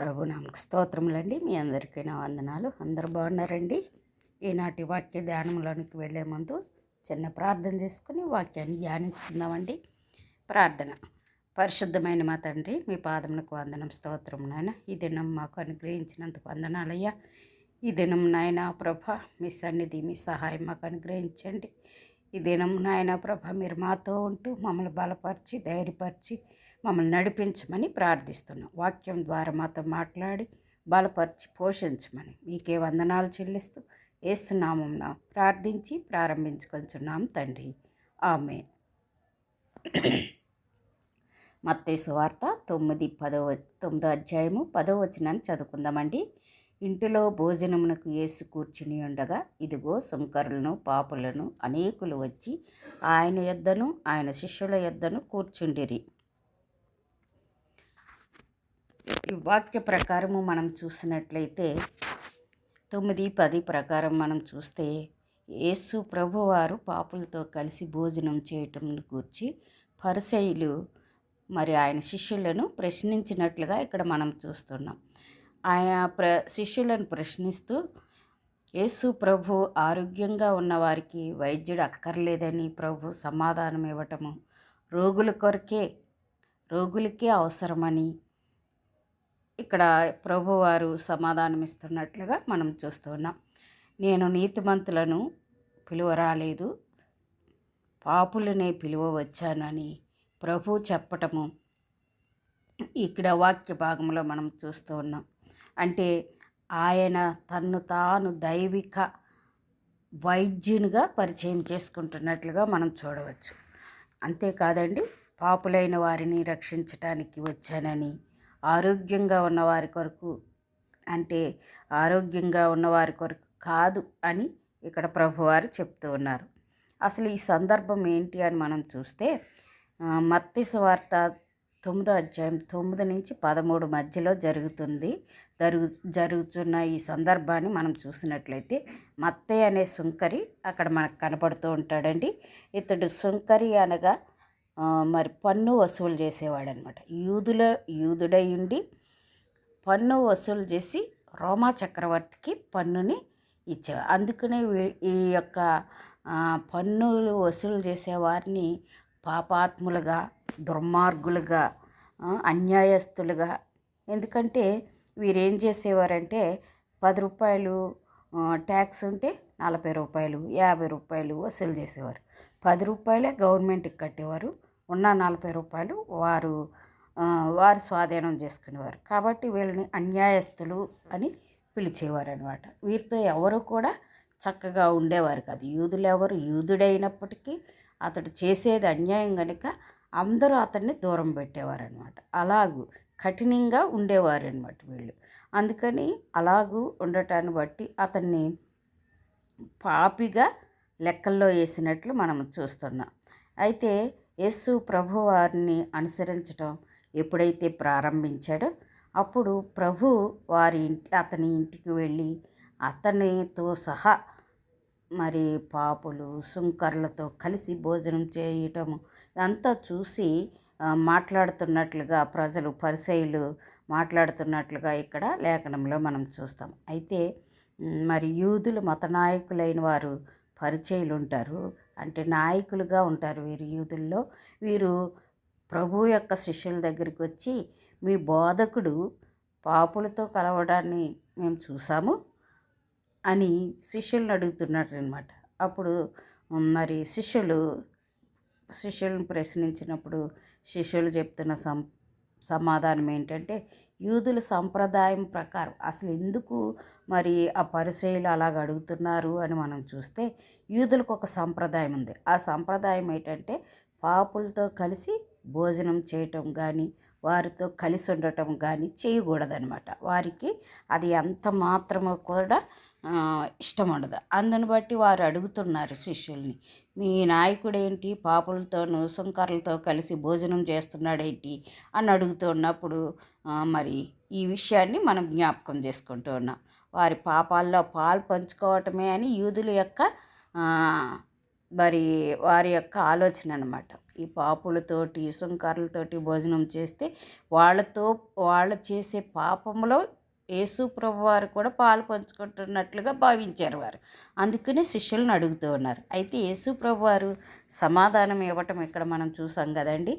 ప్రభు నామకు స్తోత్రములండి. మీ అందరికీ నా వందనాలు. అందరు బాగున్నారండి? ఈనాటి వాక్య ధ్యానంలోనికి వెళ్ళే ముందు చిన్న ప్రార్థన చేసుకుని వాక్యాన్ని ధ్యానించుకుందామండి. ప్రార్థన. పరిశుద్ధమైన మా తండ్రి మీ పాదములకు వందనం స్తోత్రం నాయన. ఈ దినం మాకు అనుగ్రహించినందుకు వందనాలయ్యా. ఈ దినం నాయన ప్రభ మీ సన్నిధి మీ సహాయం మాకు అనుగ్రహించండి. ఈ దినం నాయన ప్రభ మీరు మాతో ఉంటూ మమ్మల్ని బలపరిచి ధైర్యపరిచి మమ్మల్ని నడిపించమని ప్రార్థిస్తున్నాం. వాక్యం ద్వారా మాతో మాట్లాడి బలపరిచి పోషించమని మీకే వందనాలు చెల్లిస్తూ ఏస్తున్నామం ప్రార్థించి ప్రారంభించుకొంచున్నాం తండ్రి. ఆమె మత్తేసు వార్త తొమ్మిది పదవ తొమ్మిదో అధ్యాయము పదో వచనాన్ని చదువుకుందామండి. ఇంటిలో భోజనమునకు యేసు కూర్చుని ఉండగా ఇదిగో సుంకరులను పాపులను అనేకులు వచ్చి ఆయన యొద్దను ఆయన శిష్యుల యొద్దను కూర్చుండిరి. ఈ వాక్య ప్రకారము మనం చూసినట్లయితే తొమ్మిది పది ప్రకారం మనం చూస్తే యేసు ప్రభువారు పాపులతో కలిసి భోజనం చేయటం గూర్చి పరిసయులు మరి ఆయన శిష్యులను ప్రశ్నించినట్లుగా ఇక్కడ మనం చూస్తున్నాం. ఆయన ప్ర శిష్యులను ప్రశ్నిస్తూ యేసు ప్రభు ఆరోగ్యంగా ఉన్నవారికి వైద్యుడు అక్కర్లేదని ప్రభు సమాధానం ఇవ్వటము రోగుల కొరకే రోగులకే అవసరమని ఇక్కడ ప్రభువారు సమాధానం ఇస్తున్నట్లుగా మనం చూస్తున్నాం నేను నీతిమంతులను పిలువ రాలేదు పాపులనే పిలువ వచ్చానని ప్రభు చెప్పటము ఇక్కడ వాక్య భాగంలో మనం చూస్తూ ఉన్నాం. అంటే ఆయన తన్ను తాను దైవిక వైద్యునిగా పరిచయం చేసుకుంటున్నట్లుగా మనం చూడవచ్చు. అంతేకాదండి పాపులైన వారిని రక్షించటానికి వచ్చానని ఆరోగ్యంగా ఉన్నవారి కొరకు అంటే ఆరోగ్యంగా ఉన్నవారి కొరకు కాదు అని ఇక్కడ ప్రభువారు చెప్తూ ఉన్నారు. అసలు ఈ సందర్భం ఏంటి అని మనం చూస్తే మత్తిసు వార్త తొమ్మిదో అధ్యాయం తొమ్మిది నుంచి పదమూడు మధ్యలో జరుగుతుంది. జరుగు జరుగుతున్న ఈ సందర్భాన్ని మనం చూసినట్లయితే మత్తయ్య అనే సుంకరి అక్కడ మనకు కనపడుతూ ఉంటాడండి. ఇతడు సుంకరి అనగా మరి పన్ను వసూలు చేసేవాడు అనమాట యూదుల యూదుడై ఉండి పన్ను వసూలు చేసి రోమా చక్రవర్తికి పన్నుని ఇచ్చేవారు. అందుకనే ఈ యొక్క పన్నులు వసూలు చేసేవారిని పాపాత్ములుగా దుర్మార్గులుగా అన్యాయస్తులుగా ఎందుకంటే వీరేం చేసేవారంటే పది రూపాయలు ట్యాక్స్ ఉంటే నలభై రూపాయలు యాభై రూపాయలు వసూలు చేసేవారు. పది రూపాయలే గవర్నమెంట్కి కట్టేవారు. ఉన్న నలభై రూపాయలు వారు వారు స్వాధీనం చేసుకునేవారు. కాబట్టి వీళ్ళని అన్యాయస్తులు అని పిలిచేవారు అనమాట వీరితో ఎవరు కూడా చక్కగా ఉండేవారు కాదు. యూదులు ఎవరు? యూదుడైనప్పటికీ అతడు చేసేది అన్యాయం కనుక అందరూ అతన్ని దూరం పెట్టేవారు అనమాట అలాగూ కఠినంగా ఉండేవారు అనమాట వీళ్ళు. అందుకని అలాగూ ఉండటాన్ని బట్టి అతన్ని పాపిగా లెక్కల్లో వేసినట్లు మనం చూస్తున్నాం. అయితే యేసు ప్రభు వారిని అనుసరించడం ఎప్పుడైతే ప్రారంభించాడో అప్పుడు ప్రభు వారి ఇంటి అతని ఇంటికి వెళ్ళి అతనితో సహా మరి పాపులు సుంకర్లతో కలిసి భోజనం చేయటము అంతా చూసి మాట్లాడుతున్నట్లుగా ప్రజలు పరిసయులు మాట్లాడుతున్నట్లుగా ఇక్కడ లేఖనంలో మనం చూస్తాం. అయితే మరి యూదులు మత నాయకులైన వారు పరిచయులు ఉంటారు. అంటే నాయకులుగా ఉంటారు వీరు యూదుల్లో. వీరు ప్రభు యొక్క శిష్యుల దగ్గరికి వచ్చి మీ బోధకుడు పాపులతో కలవడాన్ని మేము చూసాము అని శిష్యులను అడుగుతున్నారు అనమాట అప్పుడు మరి శిష్యులు శిష్యులను ప్రశ్నించినప్పుడు శిష్యులు చెప్తున్న సం సమాధానం ఏంటంటే యూదుల సంప్రదాయం ప్రకారం అసలు ఎందుకు మరి ఆ పరిచయలు అలాగ అడుగుతున్నారు అని మనం చూస్తే యూదులకు ఒక సంప్రదాయం ఉంది. ఆ సంప్రదాయం ఏంటంటే పాపులతో కలిసి భోజనం చేయటం కానీ వారితో కలిసి ఉండటం కానీ చేయకూడదనమాట వారికి అది ఎంత మాత్రమో కూడా ఇష్టం ఉండదు అందుని బట్టి వారు అడుగుతున్నారు శిష్యుల్ని మీ నాయకుడు ఏంటి పాపులతోనూ సుంకర్లతో కలిసి భోజనం చేస్తున్నాడేంటి? అని అడుగుతున్నప్పుడు మరి ఈ విషయాన్ని మనం జ్ఞాపకం చేసుకుంటూ ఉన్నాం. వారి పాపాల్లో పాలు పంచుకోవటమే అని యూదుల యొక్క మరి వారి యొక్క ఆలోచన అనమాట ఈ పాపులతోటి సుంకర్లతోటి భోజనం చేస్తే వాళ్ళతో వాళ్ళు చేసే పాపంలో యేసు ప్రభు వారు కూడా పాలు పంచుకుంటున్నట్లుగా భావించారు వారు. అందుకని శిష్యులను అడుగుతూ ఉన్నారు. అయితే యేసు ప్రభు వారు సమాధానం ఇవ్వటం ఇక్కడ మనం చూసాం కదండి.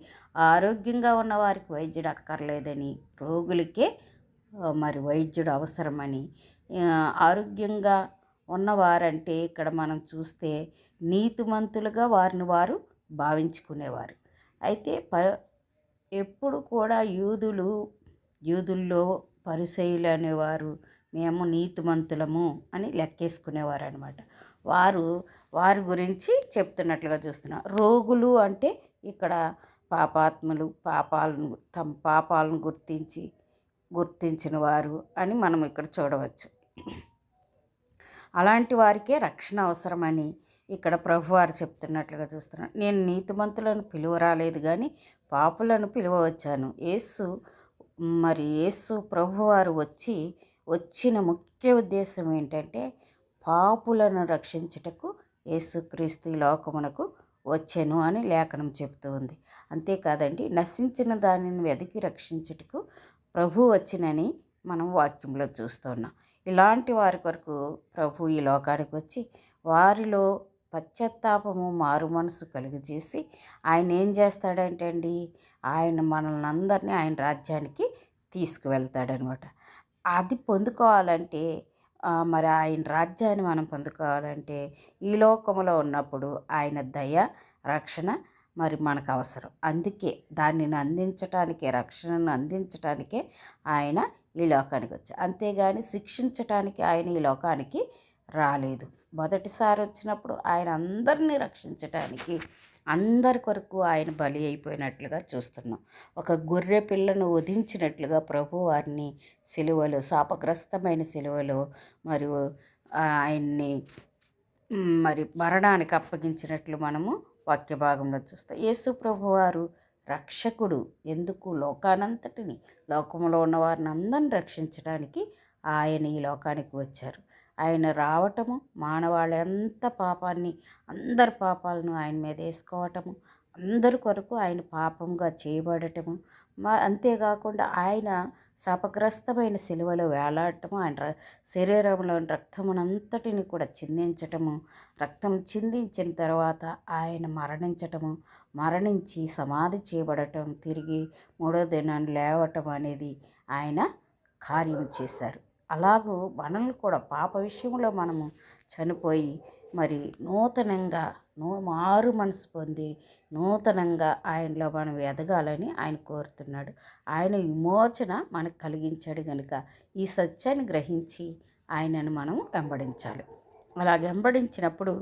ఆరోగ్యంగా ఉన్న వారికి వైద్యుడు అక్కర్లేదని రోగులకే మరి వైద్యుడు అవసరమని ఆరోగ్యంగా ఉన్నవారంటే ఇక్కడ మనం చూస్తే నీతిమంతులుగా వారిని వారు భావించుకునేవారు. అయితే ప ఎప్పుడు కూడా యూదులు యూదుల్లో పరిసయులు అనేవారు మేము నీతిమంతులము అని లెక్కేసుకునేవారు అనమాట వారు వారి గురించి చెప్తున్నట్లుగా చూస్తున్నాం. రోగులు అంటే ఇక్కడ పాపాత్మలు పాపాలను తమ పాపాలను గుర్తించి గుర్తించిన వారు అని మనం ఇక్కడ చూడవచ్చు. అలాంటి వారికే రక్షణ అవసరమని ఇక్కడ ప్రభువారు చెప్తున్నట్లుగా చూస్తున్నాను నేను నీతిమంతులను పిలువరాలేదు కానీ పాపులను పిలువవచ్చాను. యేసు మరి యేసు ప్రభువారు వచ్చి వచ్చిన ముఖ్య ఉద్దేశం ఏంటంటే పాపులను రక్షించుటకు యేసుక్రీస్తు ఈ లోకమునకు వచ్చాను అని లేఖనం చెబుతూ ఉంది. అంతేకాదండి నశించిన దానిని వెతికి రక్షించుటకు ప్రభు వచ్చినని మనం వాక్యంలో చూస్తున్నాం ఇలాంటి వారి కొరకు ప్రభు ఈ లోకానికి వచ్చి వారిలో పశ్చాత్తాపము మారు మనసు కలుగజేసి ఆయన ఏం చేస్తాడంటే అండి ఆయన మనల్ని అందరినీ ఆయన రాజ్యానికి తీసుకువెళ్తాడనమాట. అది పొందుకోవాలంటే మరి ఆయన రాజ్యాన్ని మనం పొందుకోవాలంటే ఈ లోకంలో ఉన్నప్పుడు ఆయన దయ రక్షణ మరి మనకు అవసరం. అందుకే దానిని అందించటానికే రక్షణను అందించటానికే ఆయన ఈ లోకానికి వచ్చారు. అంతేగాని శిక్షించటానికి ఆయన ఈ లోకానికి రాలేదు. మొదటిసారి వచ్చినప్పుడు ఆయన అందరినీ రక్షించటానికి అందరి కొరకు ఆయన బలి అయిపోయినట్లుగా చూస్తున్నాం. ఒక గొర్రె పిల్లను వధించినట్లుగా ప్రభు వారిని సెలవులు శాపగ్రస్తమైన సెలవులు మరియు ఆయన్ని మరి మరణానికి అప్పగించినట్లు మనము వాక్య భాగంలో చూస్తాం. యేసు ప్రభు వారు రక్షకుడు. ఎందుకు? లోకానంతటిని లోకంలో ఉన్న వారిని అందరిని రక్షించడానికి ఆయన ఈ లోకానికి వచ్చారు. ఆయన రావటము మానవాళి ఎంత పాపాన్ని అందరి పాపాలను ఆయన మీద వేసుకోవటము అందరి కొరకు ఆయన పాపంగా చేయబడటము. మా అంతేకాకుండా ఆయన శాపగ్రస్తమైన శిలువలో వేలాడటము ఆయన శరీరంలోని రక్తమునంతటిని కూడా చిందించటము రక్తం చిందించిన తర్వాత ఆయన మరణించటము మరణించి సమాధి చేయబడటం తిరిగి మూడో దినాన్ని లేవటం అనేది ఆయన కార్యం చేశారు. అలాగూ మనల్ని కూడా పాప విషయంలో మనము చనిపోయి మరి నూతనంగా నూ మారు మనసు పొంది నూతనంగా ఆయనలో మనం ఎదగాలని ఆయన కోరుతున్నాడు. ఆయన విమోచన మనకు కలిగించాడు కనుక ఈ సత్యాన్ని గ్రహించి ఆయనను మనం వెంబడించాలి. అలా వెంబడించినప్పుడు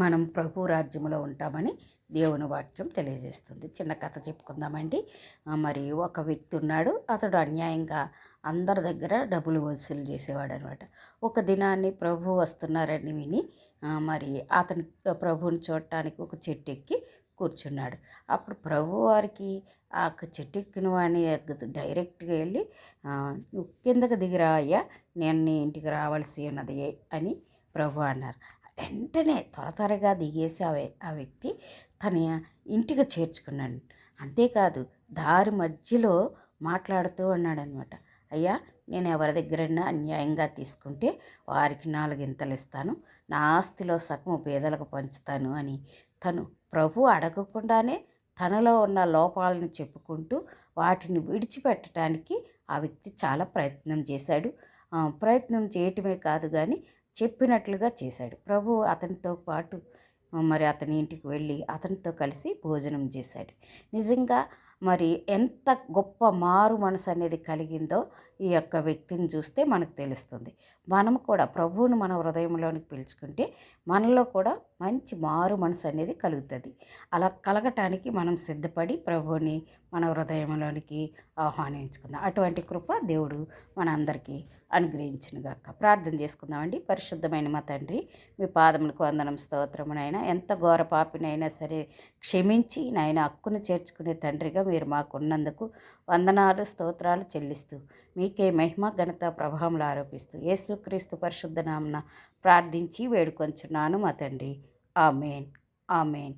మనం ప్రభు రాజ్యంలో ఉంటామని దేవుని వాక్యం తెలియజేస్తుంది. చిన్న కథ చెప్పుకుందామండి. మరి ఒక వ్యక్తి ఉన్నాడు. అతడు అన్యాయంగా అందరి దగ్గర డబ్బులు వసూలు చేసేవాడు అనమాట ఒక దినాన్ని ప్రభు వస్తున్నారని విని మరి అతని ప్రభువుని చూడటానికి ఒక చెట్టు ఎక్కి కూర్చున్నాడు. అప్పుడు ప్రభు వారికి ఆ చెట్టు ఎక్కిన వాడిని డైరెక్ట్గా వెళ్ళి కిందకు కిందకి దిగిరా అయ్యా నేను నీ ఇంటికి రావాల్సి ఉన్నది అని ప్రభు అన్నారు. వెంటనే త్వర త్వరగా దిగేసి ఆ వ్యక్తి తన ఇంటికి చేర్చుకున్నాడు. అంతేకాదు దారి మధ్యలో మాట్లాడుతూ ఉన్నాడనమాట అయ్యా నేను ఎవరి దగ్గరైనా అన్యాయంగా తీసుకుంటే వారికి నాలుగింతలు ఇస్తాను. నా ఆస్తిలో సగము పేదలకు పంచుతాను అని తను ప్రభు అడగకుండానే తనలో ఉన్న లోపాలను చెప్పుకుంటూ వాటిని విడిచిపెట్టడానికి ఆ వ్యక్తి చాలా ప్రయత్నం చేశాడు. ప్రయత్నం చేయటమే కాదు కానీ చెప్పినట్లుగా చేశాడు. ప్రభు అతనితో పాటు మరి అతని ఇంటికి వెళ్ళి అతనితో కలిసి భోజనం చేశాడు. నిజంగా మరి ఎంత గొప్ప మారు మనసు అనేది కలిగిందో ఈ యొక్క వ్యక్తిని చూస్తే మనకు తెలుస్తుంది. మనం కూడా ప్రభువును మన హృదయంలోనికి పిలుచుకుంటే మనలో కూడా మంచి మారు మనసు అనేది కలుగుతుంది. అలా కలగటానికి మనం సిద్ధపడి ప్రభువుని మన హృదయంలోనికి ఆహ్వానించుకుందాం. అటువంటి కృప దేవుడు మన అందరికీ అనుగ్రహించినగాక. ప్రార్థన చేసుకుందామండి. పరిశుద్ధమైన మా తండ్రి మీ పాదములకు వందనం స్తోత్రమునైనా ఎంత ఘోర పాపినైనా సరే క్షమించి నాయన హక్కును చేర్చుకునే తండ్రిగా మీరు మాకున్నందుకు వందనాలు స్తోత్రాలు చెల్లిస్తూ మీ నీకే మహిమ ఘనత ప్రభావంలో ఆరోపిస్తూ యేసుక్రీస్తు పరిశుద్ధ నామన ప్రార్థించి వేడుకొంచున్నాను మా తండ్రి. ఆమెన్. ఆమెన్.